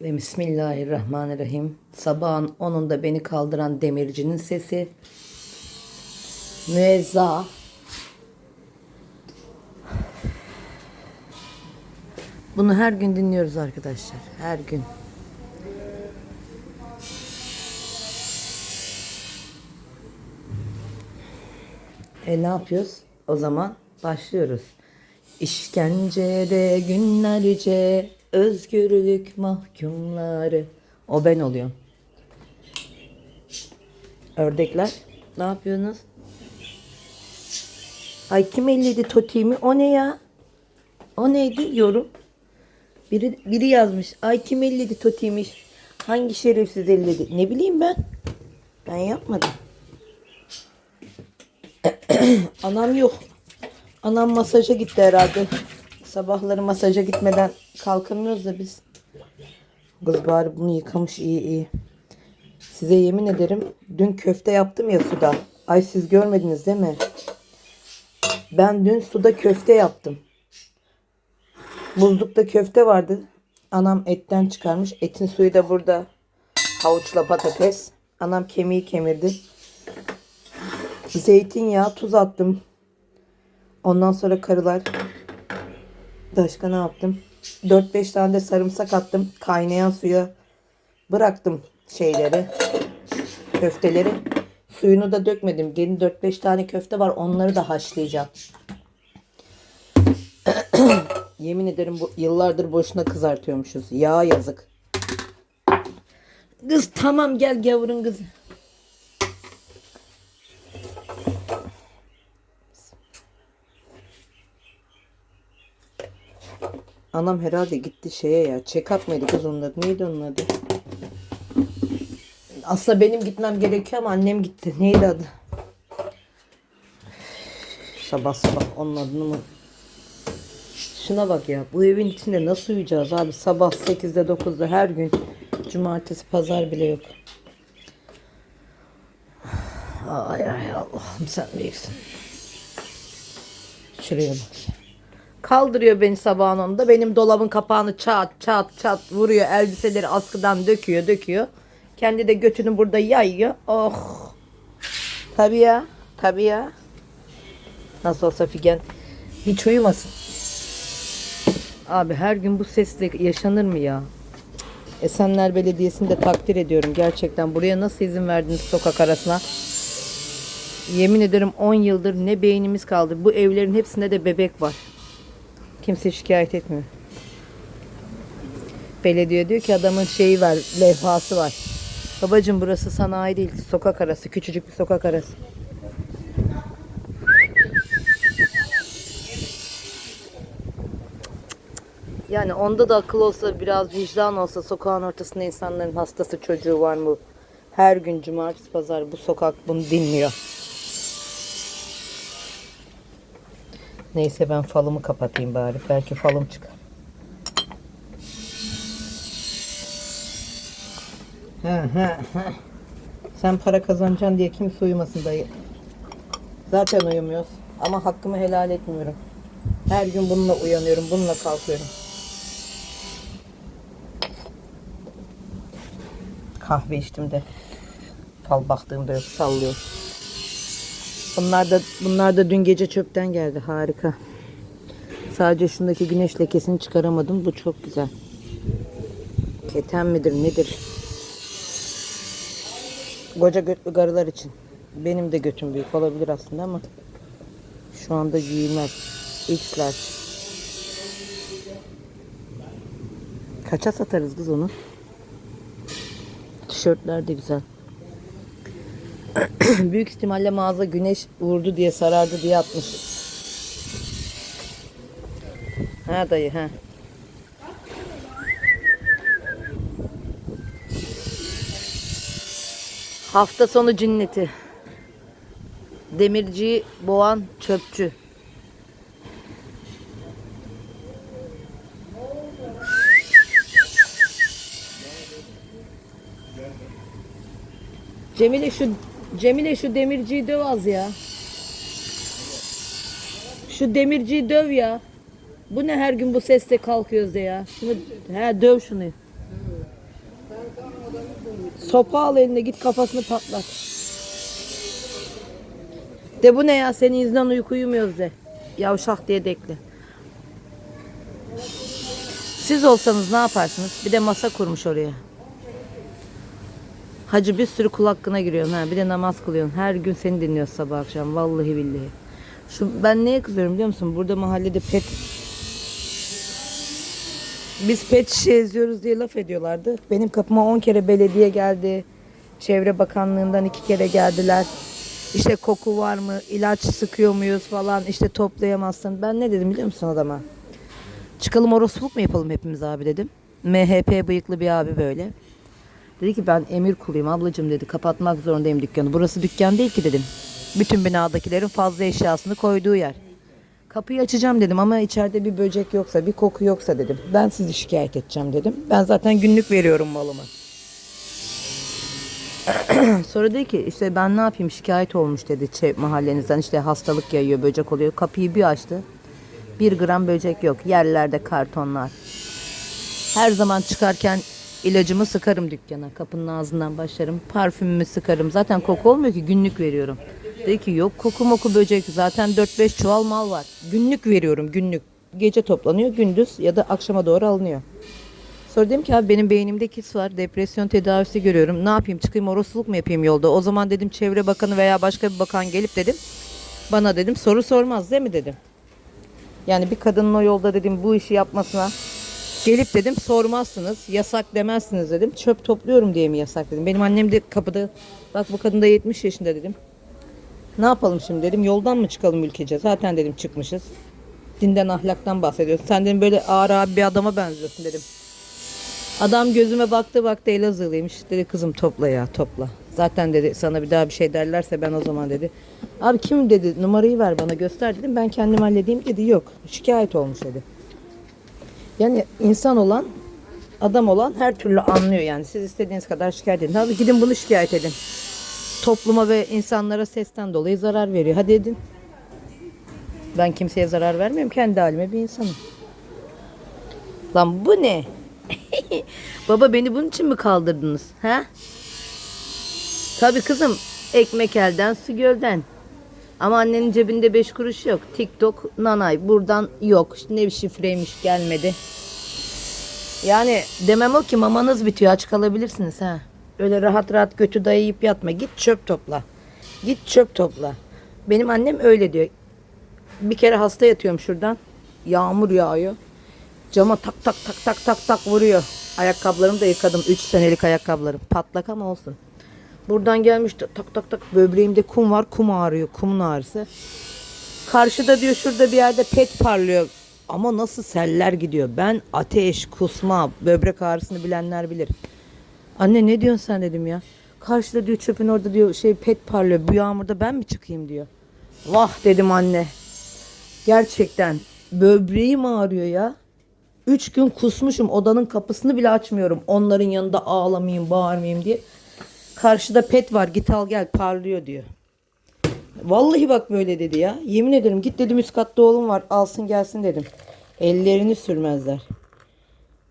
Ve Bismillahirrahmanirrahim. Sabahın 10'unda beni kaldıran demircinin sesi. Müezza. Bunu her gün dinliyoruz arkadaşlar. Her gün. E ne yapıyoruz? O zaman başlıyoruz. İşkencede günlerce özgürlük mahkumları. O ben oluyorum. Ördekler ne yapıyorsunuz? Ay kim elledi totimi? O ne ya? O neydi? Yorum. Biri, biri yazmış. Ay kim elledi totimi? Hangi şerefsiz elledi? Ne bileyim ben. Ben yapmadım. Anam yok. Anam masaja gitti herhalde. Sabahları masaja gitmeden kalkamıyoruz da biz. Kız bari bunu yıkamış iyi iyi. Size yemin ederim dün köfte yaptım ya suda. Ay siz görmediniz değil mi? Ben dün suda köfte yaptım. Buzlukta köfte vardı. Anam etten çıkarmış. Etin suyu da burada. Havuçla patates. Anam kemiği kemirdi. Zeytinyağı, tuz attım. Ondan sonra karılar. Başka ne yaptım? 4-5 tane de sarımsak attım. Kaynayan suya bıraktım şeyleri. Köfteleri. Suyunu da dökmedim. Yeni 4-5 tane köfte var. Onları da haşlayacağım. Yemin ederim bu yıllardır boşuna kızartıyormuşuz. Yağ yazık. Kız tamam gel gavurun kızı. Anam herhalde gitti şeye ya. Check-up mıydı kız onun adı? Neydi onun adı? Aslında benim gitmem gerekiyor ama annem gitti. Neydi adı? Sabah sabah onun adını mı? Şuna bak ya. Bu evin içinde nasıl uyuyacağız abi? Sabah 8'de 9'da her gün. Cumartesi pazar bile yok. Ay ay Allah'ım sen büyüksün. Şuraya bak. Kaldırıyor beni sabahın onda. Benim dolabın kapağını çat çat çat vuruyor. Elbiseleri askıdan döküyor döküyor. Kendi de götünü burada yayıyor. Oh. Tabii ya. Tabii ya. Nasıl olsa Figen hiç uyumasın. Abi her gün bu sesle yaşanır mı ya? Esenler Belediyesi'ni de takdir ediyorum. Gerçekten buraya nasıl izin verdiniz sokak arasına? Yemin ederim 10 yıldır ne beynimiz kaldı. Bu evlerin hepsinde de bebek var. Kimse şikayet etmiyor. Belediye diyor ki adamın şeyi var, levhası var. Babacım burası sanayi değil, sokak arası, küçücük bir sokak arası. Yani onda da akıl olsa, biraz vicdan olsa sokağın ortasında insanların hastası çocuğu var mı? Her gün cumartesi pazar bu sokak bunu dinliyor. Neyse ben falımı kapatayım bari. Belki falım çıkar. Sen para kazanacaksın diye kimse uyumasın dayı. Zaten uyumuyoruz. Ama hakkımı helal etmiyorum. Her gün bununla uyanıyorum. Bununla kalkıyorum. Kahve içtim de. Fal baktığımda yok. Sallıyor. Bunlar da bunlar da dün gece çöpten geldi. Harika. Sadece şundaki güneş lekesini çıkaramadım. Bu çok güzel. Keten midir nedir? Koca götlü karılar için. Benim de götüm büyük olabilir aslında ama şu anda giyilmez. X'ler. Kaça satarız kız onu? Tişörtler de güzel. Büyük ihtimalle mağaza güneş vurdu diye sarardı diye atmış. Ha dayı ha. Hafta sonu cinneti. Demirci boğan çöpçü. Cemile şu Cemile şu demirciyi döv az ya. Şu demirciyi döv ya. Bu ne her gün bu sesle kalkıyoruz de ya. Şunu he döv şunu. Sopa al eline git kafasını patlat. De bu ne ya senin yüzünden uyku uyumuyoruz de. Yavşak diye dekle. Siz olsanız ne yaparsınız? Bir de masa kurmuş oraya. Hacı bir sürü kul hakkına giriyorsun ha. Bir de namaz kılıyorsun. Her gün seni dinliyoruz sabah akşam. Vallahi billahi. Şu, ben neye kızıyorum biliyor musun? Burada mahallede pet biz pet şişe eziyoruz diye laf ediyorlardı. Benim kapıma 10 kere belediye geldi. Çevre Bakanlığından iki kere geldiler. İşte koku var mı? ilaç sıkıyor muyuz falan. İşte toplayamazsın. Ben ne dedim biliyor musun adama? Çıkalım orospuluk mu yapalım hepimiz abi dedim. MHP bıyıklı bir abi böyle. Dedi ki ben emir kuluyum ablacığım dedi. Kapatmak zorundayım dükkanı. Burası dükkan değil ki dedim. Bütün binadakilerin fazla eşyasını koyduğu yer. Kapıyı açacağım dedim ama içeride bir böcek yoksa, bir koku yoksa dedim. Ben sizi şikayet edeceğim dedim. Ben zaten günlük veriyorum malımı. Sonra dedi ki işte ben ne yapayım şikayet olmuş dedi şey, mahallenizden işte hastalık yayıyor böcek oluyor. Kapıyı bir açtı. Bir gram böcek yok. Yerlerde kartonlar. Her zaman çıkarken ilacımı sıkarım dükkana. Kapının ağzından başlarım. Parfümümü sıkarım. Zaten koku olmuyor ki günlük veriyorum. Dedi ki yok koku moku böcek. Zaten 4-5 çuval mal var. Günlük veriyorum günlük. Gece toplanıyor gündüz ya da akşama doğru alınıyor. Sonra dedim ki abi benim beynimde kis var. Depresyon tedavisi görüyorum. Ne yapayım çıkayım orosluluk mu yapayım yolda? O zaman dedim çevre bakanı veya başka bir bakan gelip dedim. Bana dedim soru sormaz değil mi dedim. Yani bir kadının o yolda dedim bu işi yapmasına gelip dedim sormazsınız. Yasak demezsiniz dedim. Çöp topluyorum diye mi yasak dedim. Benim annem de kapıda bak bu kadın da 70 yaşında dedim. Ne yapalım şimdi dedim. Yoldan mı çıkalım ülkece? Zaten dedim çıkmışız. Dinden ahlaktan bahsediyorsun. Sen dedim böyle ağır abi bir adama benziyorsun dedim. Adam gözüme baktı baktı Elazığlıymış. Dedi kızım topla ya topla. Zaten dedi sana bir daha bir şey derlerse ben o zaman dedi. Abi kim dedi numarayı ver bana göster dedim. Ben kendim halledeyim dedi. Yok şikayet olmuş dedi. Yani insan olan adam olan her türlü anlıyor yani. Siz istediğiniz kadar şikayet edin. Hadi gidin bunu şikayet edin. Topluma ve insanlara sesten dolayı zarar veriyor. Hadi edin. Ben kimseye zarar vermiyorum. Kendi halime bir insanım. Lan bu ne? Baba beni bunun için mi kaldırdınız? Ha? Tabii kızım. Ekmek elden, su gölden. Ama annenin cebinde beş kuruş yok. TikTok, nanay. Buradan yok. Ne bir şifreymiş gelmedi. Yani demem o ki mamanız bitiyor. Aç kalabilirsiniz ha. Öyle rahat rahat götü dayayıp yatma. Git çöp topla. Git çöp topla. Benim annem öyle diyor. Bir kere hasta yatıyorum şuradan. Yağmur yağıyor. Cama tak tak tak tak tak tak vuruyor. Ayakkabılarımı da yıkadım. 3 senelik ayakkabılarım. Patlak ama olsun. Buradan gelmiş tak tak tak böbreğimde kum var. Kum ağrıyor. Kumun ağrısı. Karşıda diyor şurada bir yerde pet parlıyor. Ama nasıl seller gidiyor. Ben ateş, kusma, böbrek ağrısını bilenler bilir. Anne ne diyorsun sen dedim ya. Karşıda diyor çöpün orada diyor şey pet parlıyor. Bu yağmurda ben mi çıkayım diyor. Vah dedim anne. Gerçekten böbreğim ağrıyor ya. Üç gün kusmuşum. Odanın kapısını bile açmıyorum. Onların yanında ağlamayayım, bağırmayayım diye. Karşıda pet var. Git al gel parlıyor diyor. Vallahi bak böyle dedi ya. Yemin ederim git dedim üst katta oğlum var. Alsın gelsin dedim. Ellerini sürmezler.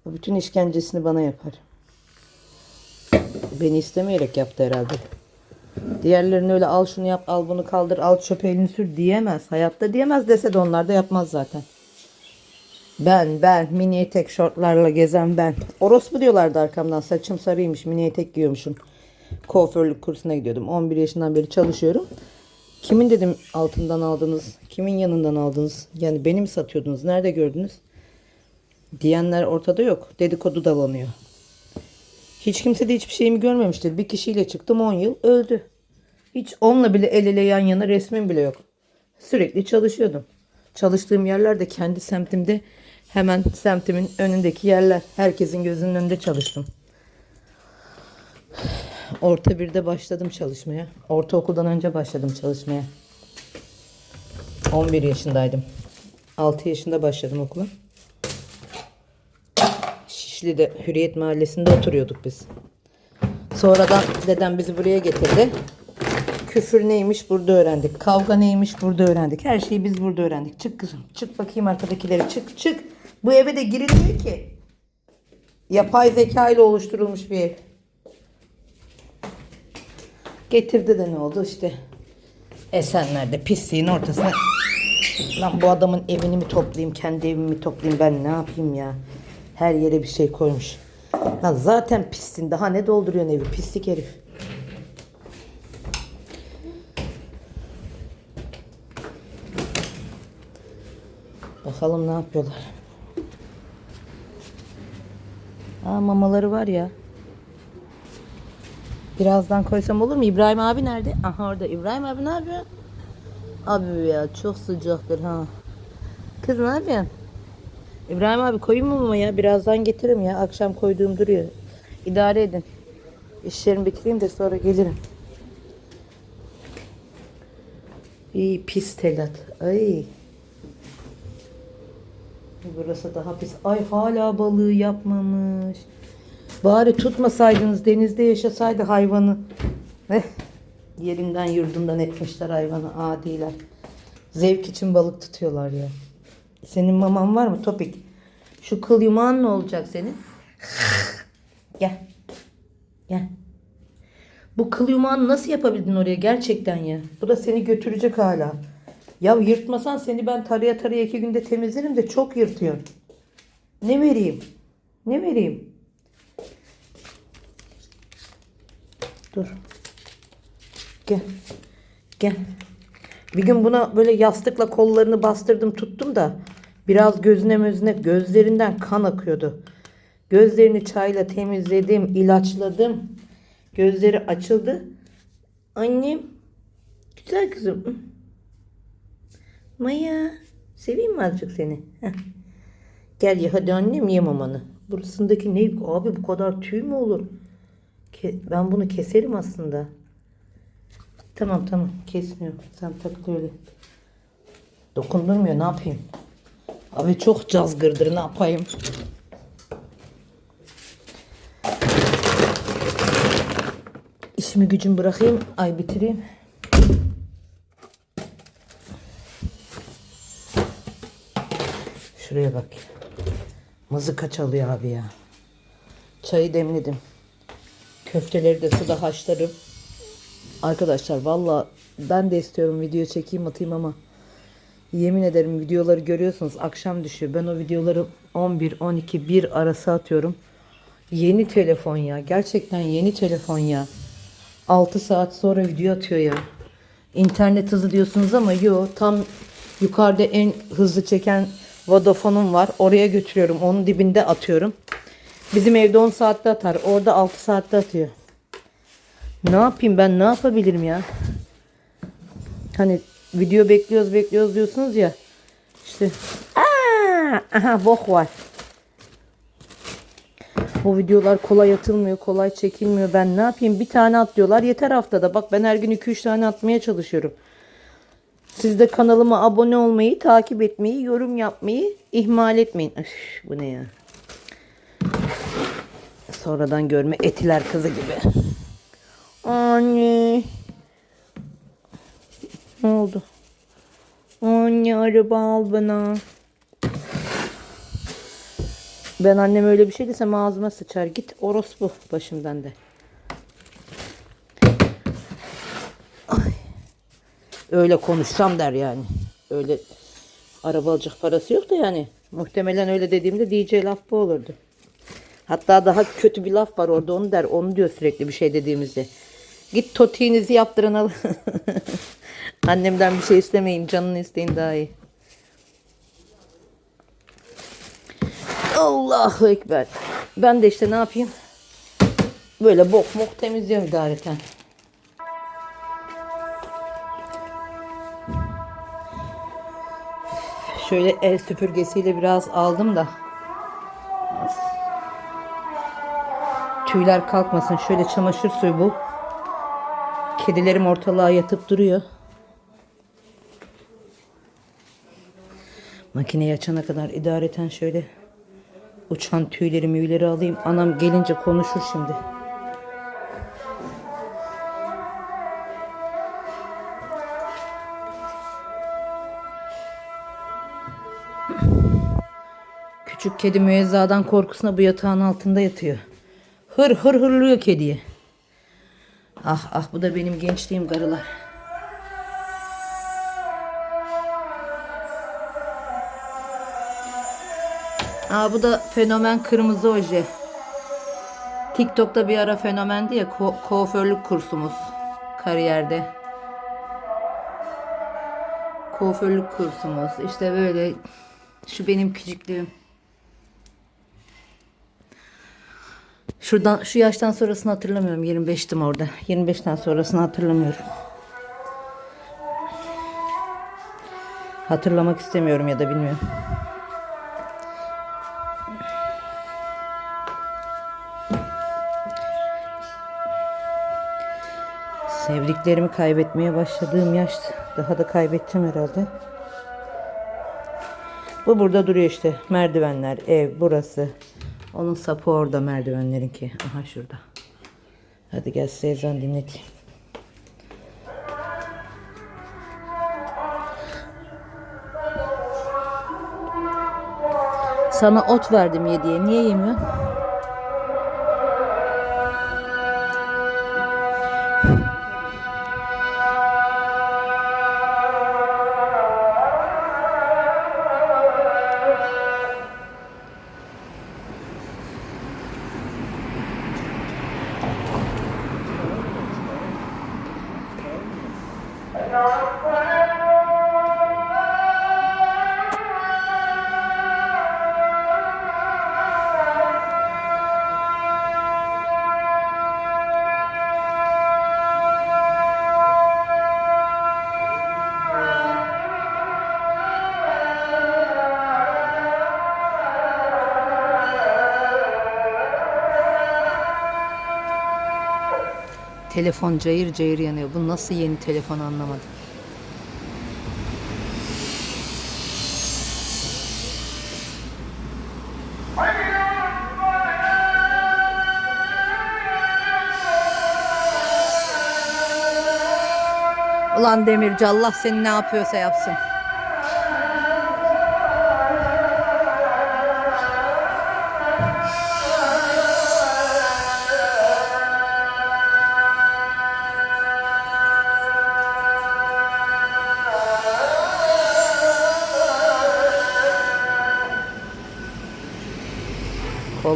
Bütün işkencesini bana yapar. Beni istemeyerek yaptı herhalde. Diğerlerini öyle al şunu yap, al bunu kaldır, al çöpe elini sür diyemez. Hayatta diyemez dese de onlar da yapmaz zaten. Ben, ben, mini etek şortlarla gezen ben. Orospu diyorlardı arkamdan. Saçım sarıymış, mini etek giyiyormuşum. Kuaförlük kursuna gidiyordum. 11 yaşından beri çalışıyorum. Kimin dedim altından aldınız? Kimin yanından aldınız? Yani beni mi satıyordunuz? Nerede gördünüz? Diyenler ortada yok. Dedikodu dalanıyor. Hiç kimse de hiçbir şeyimi görmemiştir. Bir kişiyle çıktım 10 yıl öldü. Hiç onunla bile el ele yan yana resmim bile yok. Sürekli çalışıyordum. Çalıştığım yerler de kendi semtimde hemen semtimin önündeki yerler. Herkesin gözünün önünde çalıştım. Orta birde başladım çalışmaya. Ortaokuldan önce başladım çalışmaya. 11 yaşındaydım. 6 yaşında başladım okula. Şişli'de Hürriyet Mahallesi'nde oturuyorduk biz. Sonradan dedem bizi buraya getirdi. Küfür neymiş burada öğrendik. Kavga neymiş burada öğrendik. Her şeyi biz burada öğrendik. Çık kızım. Çık bakayım arkadakileri. Çık çık. Bu eve de girilmiyor ki. Yapay zeka ile oluşturulmuş bir ev. Getirdi de ne oldu işte. Esenler'de pisliğin ortasına. Lan bu adamın evini mi toplayayım, kendi evimi mi toplayayım ben ne yapayım ya. Her yere bir şey koymuş. Lan zaten pissin. Daha ne dolduruyorsun evi? Pislik herif. Bakalım ne yapıyorlar. Aa mamaları var ya. Birazdan koysam olur mu? İbrahim abi nerede? Aha orada. İbrahim abi ne yapıyor? Abi ya çok sıcaktır ha. Kız ne yapıyorsun? İbrahim abi koyayım mı ya? Birazdan getiririm ya. Akşam koyduğum duruyor. İdare edin. İşlerimi bitireyim de sonra gelirim. İyi pis telat. Ay. Burası daha pis. Ay hala balığı yapmamış. Bari tutmasaydınız denizde yaşasaydı hayvanı. Eh, yerinden yurdundan etmişler hayvanı adiler. Zevk için balık tutuyorlar ya. Senin maman var mı Topik? Şu kıl yumağın ne olacak senin? Gel. Gel. Bu kıl yumağını nasıl yapabildin oraya gerçekten ya? Bu da seni götürecek hala. Ya yırtmasan seni ben taraya taraya iki günde temizlerim de çok yırtıyorsun. Ne vereyim? Ne vereyim? Dur. Gel. Gel. Bir gün buna böyle yastıkla kollarını bastırdım tuttum da biraz gözüne mözüne gözlerinden kan akıyordu. Gözlerini çayla temizledim, ilaçladım. Gözleri açıldı. Annem, güzel kızım. Maya, seveyim mi azıcık seni? Heh. Gel ye hadi annem ye mamanı. Burasındaki ne? Abi bu kadar tüy mü olur? Ben bunu keserim aslında. Tamam tamam kesmiyor. Sen takıl öyle. Dokundurmuyor ne yapayım? Abi çok cazgırdır ne yapayım? İşimi gücümü bırakayım. Ay bitireyim. Şuraya bak. Mızıka çalıyor abi ya. Çayı demledim. Köfteleri de suda haşlarım. Arkadaşlar valla ben de istiyorum video çekeyim atayım ama yemin ederim videoları görüyorsunuz akşam düşüyor. Ben o videoları 11, 12, 1 arası atıyorum. Yeni telefon ya. Gerçekten yeni telefon ya. 6 saat sonra video atıyor ya. İnternet hızı diyorsunuz ama yo tam yukarıda en hızlı çeken Vodafone'um var. Oraya götürüyorum. Onun dibinde atıyorum. Bizim evde 10 saatte atar. Orada 6 saatte atıyor. Ne yapayım ben ne yapabilirim ya? Hani video bekliyoruz bekliyoruz diyorsunuz ya. İşte aa, aha bok var. Bu videolar kolay atılmıyor, kolay çekilmiyor. Ben ne yapayım? Bir tane atlıyorlar. Yeter haftada. Bak ben her gün 2-3 tane atmaya çalışıyorum. Siz de kanalıma abone olmayı, takip etmeyi, yorum yapmayı ihmal etmeyin. Üf, bu ne ya? Sonradan görme etiler kızı gibi. Anne. Ne oldu? Anne araba al bana. Ben annem öyle bir şey desem ağzıma sıçar. Git orospu başımdan de. Ay. Öyle konuşsam der yani. Öyle araba alacak parası yok da yani. Muhtemelen öyle dediğimde diyeceği laf bu olurdu. Hatta daha kötü bir laf var orada onu der. Onu diyor sürekli bir şey dediğimizde. Git totiğinizi yaptırın al. Annemden bir şey istemeyin. Canını isteyin daha iyi. Allahu Ekber. Ben de işte ne yapayım? Böyle bok mok temizliyorum idareten. Şöyle el süpürgesiyle biraz aldım da. Tüyler kalkmasın. Şöyle çamaşır suyu bu. Kedilerim ortalığa yatıp duruyor. Makineyi açana kadar idareten şöyle uçan tüyleri müyleri alayım. Anam gelince konuşur şimdi. Küçük kedi müezzadan korkusuna bu yatağın altında yatıyor. Hır hır hırlıyor kediye. Ah ah bu da benim gençliğim karılar. Aa bu da fenomen kırmızı oje. TikTok'ta bir ara fenomendi ya ku- kuaförlük kursumuz kariyerde. Kuaförlük kursumuz işte böyle şu benim küçüklüğüm. Şuradan şu yaştan sonrasını hatırlamıyorum. 25'tim orada. 25'ten sonrasını hatırlamıyorum. Hatırlamak istemiyorum ya da bilmiyorum. Sevdiklerimi kaybetmeye başladığım yaş daha da kaybedeceğim herhalde. Bu burada duruyor işte. Merdivenler, ev burası. Onun sapı orada merdivenlerinki. Aha şurada. Hadi gel size ezan dinleteyim. Sana ot verdim ye diye. Niye yemiyorsun? Não, não. Telefon cayır cayır yanıyor. Bu nasıl yeni telefon anlamadım. Ulan Demirci Allah seni ne yapıyorsa yapsın.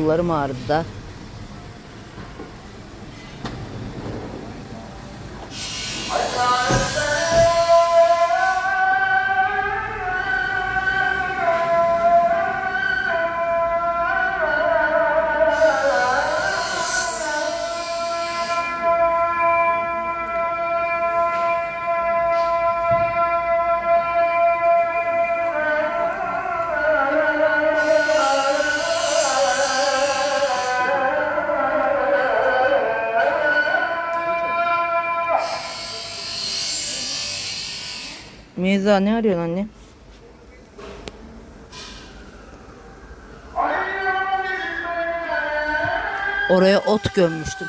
Kollarım ağrıdı da. Meyza ne arıyorsun anne? Oraya ot gömmüştüm.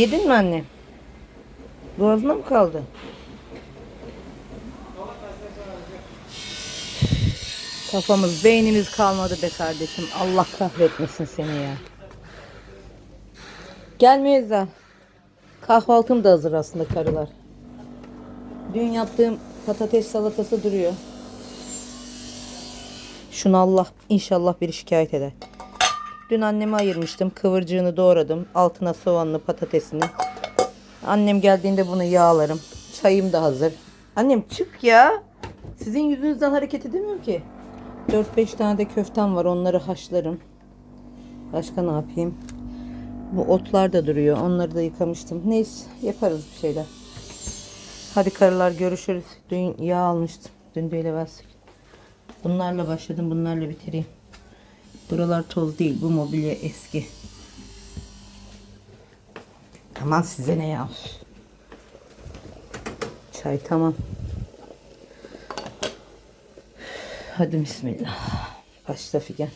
Yedin mi anne? Boğazına mı kaldı? Kafamız, beynimiz kalmadı be kardeşim. Allah kahretmesin seni ya. Gel Meyza. Kahvaltım da hazır aslında karılar. Dün yaptığım patates salatası duruyor. Şunu Allah inşallah biri şikayet eder. Dün anneme ayırmıştım. Kıvırcığını doğradım. Altına soğanlı patatesini. Annem geldiğinde bunu yağlarım. Çayım da hazır. Annem çık ya. Sizin yüzünüzden hareket edemiyorum ki. 4-5 tane de köftem var. Onları haşlarım. Başka ne yapayım? Bu otlar da duruyor. Onları da yıkamıştım. Neyse yaparız bir şeyler. Hadi karılar görüşürüz. Dün yağ almıştım. Dün değil evvelsi. Bunlarla başladım. Bunlarla bitireyim. Buralar toz değil. Bu mobilya eski. Aman size ne ya. Çay tamam. Hadi bismillah. Başla Figen.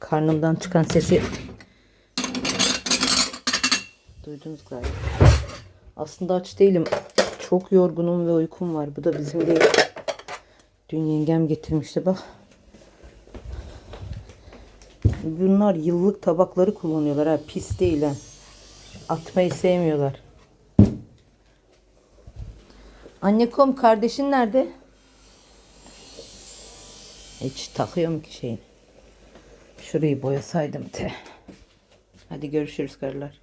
Karnımdan çıkan sesi duydunuz galiba. Aslında aç değilim. Çok yorgunum ve uykum var. Bu da bizim değil. Dün yengem getirmişti bak. Bunlar yıllık tabakları kullanıyorlar ha. Pis değil ha. Atmayı sevmiyorlar. Anne kom kardeşin nerede? Hiç takıyorum ki şeyini. Şurayı boyasaydım te. Hadi görüşürüz karılar.